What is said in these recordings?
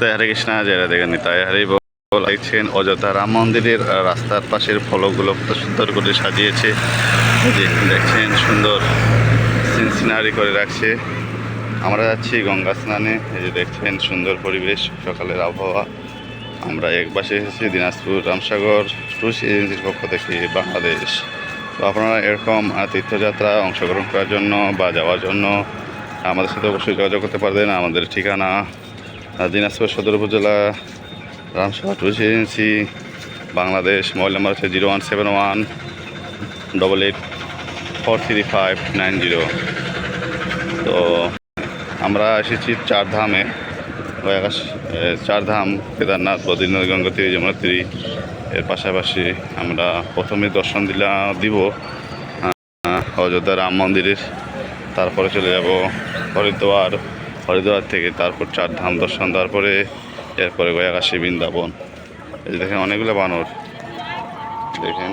নমস্তে হরে কৃষ্ণা, জয় রাধে নিতাই হরে বল। দেখছেন অযোধ্যা রাম মন্দিরের রাস্তার পাশের ফলকগুলো কত সুন্দর করে সাজিয়েছে। যে দেখছেন সুন্দর সিনারি করে রাখছে। আমরা যাচ্ছি গঙ্গা স্নানে। এই যে দেখছেন সুন্দর পরিবেশ, সকালের আবহাওয়া। আমরা এক এসেছি দিনাজপুর রামসাগর টুরিস্ট এজেন্সির পক্ষ থেকে বাংলাদেশ। তো আপনারা এরকম তীর্থযাত্রা অংশগ্রহণ করার জন্য বা যাওয়ার জন্য আমাদের সাথে অবশ্যই যোগাযোগ করতে পারবেন। আমাদের ঠিকানা Dinajpur Sadar Upazila tourist agency Bangladesh mobile number হচ্ছে zero one seven one double eight four three five nine zero. তো আমরা এসেছি চার ধামে প্রয়াগরাজ, এ, চারধাম কেদারনাথ বদ্রীনাথ গঙ্গোত্রী যমুনোত্রী এর পাশাপাশি আমরা প্রথমে দর্শন দিলাম দিব। অযোধ্যা রাম মন্দিরের তারপরে চলে যাব হরিদ্বার। হরিদ্বার থেকে তারপর চার ধাম দর্শন দেওয়ার পরে এরপরে গয়াকাশী বৃন্দাবন। এই দেখেন অনেকগুলো বানর। দেখেন।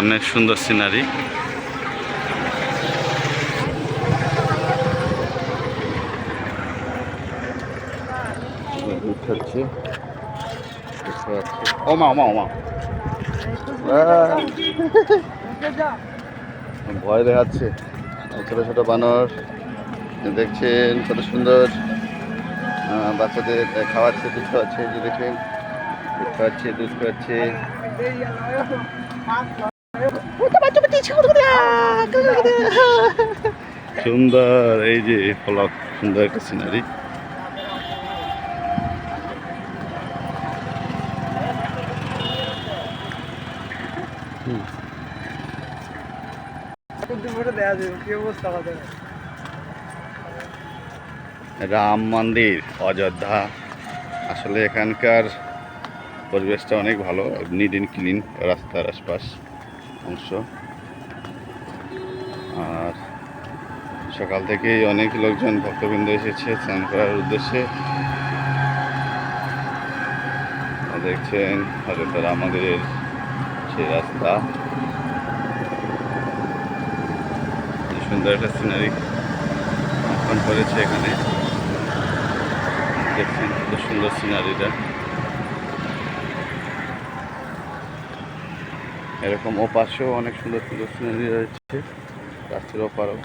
অনেক সুন্দর সিনারি ও মা ও মা ও মা ভয় দেখাচ্ছে। ছোটো ছোটো বানর দেখছেন, কত সুন্দর। বাচ্চাদের খাওয়াচ্ছে, দুধ খাওয়াচ্ছে যে দেখেন, দুধ খাওয়াচ্ছে দুধ খাওয়াচ্ছে। সুন্দর, এই যে ফলক, সুন্দর একটা সিনারি রাম মন্দির, অযোধ্যা। আসলে এখানকার পরিবেশটা অনেক ভালো নিট অ্যান্ড ক্লিন রাস্তার আশপাশ অংশ। আর সকাল থেকেই অনেক লোকজন, ভক্তবৃন্দ এসেছে স্নান করার উদ্দেশ্যে। দেখছেন অযোধ্যা রাম মন্দিরের সেই রাস্তা। সুন্দর একটা সিনারি অঙ্কন করেছে এখানে। দেখছেন কত সুন্দর সিনারিটা এরকম ওপাশেও অনেক সুন্দর সুন্দর সিনারি রয়েছে। রাস্তার ওপারও।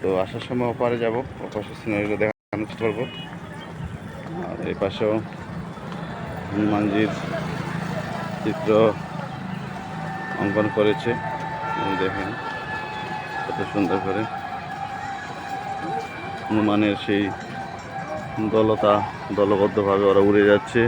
তো আসার সময় ওপারে যাব, ওপাশের সিনারিগুলো দেখানোর চেষ্টা করব। আর এই পাশেও হনুমানজির চিত্র অঙ্কন করেছে। দেখেন। কত সুন্দর করে হনুমানের সেই দলতা দলবদ্ধভাবে ওরা উড়ে যাচ্ছে।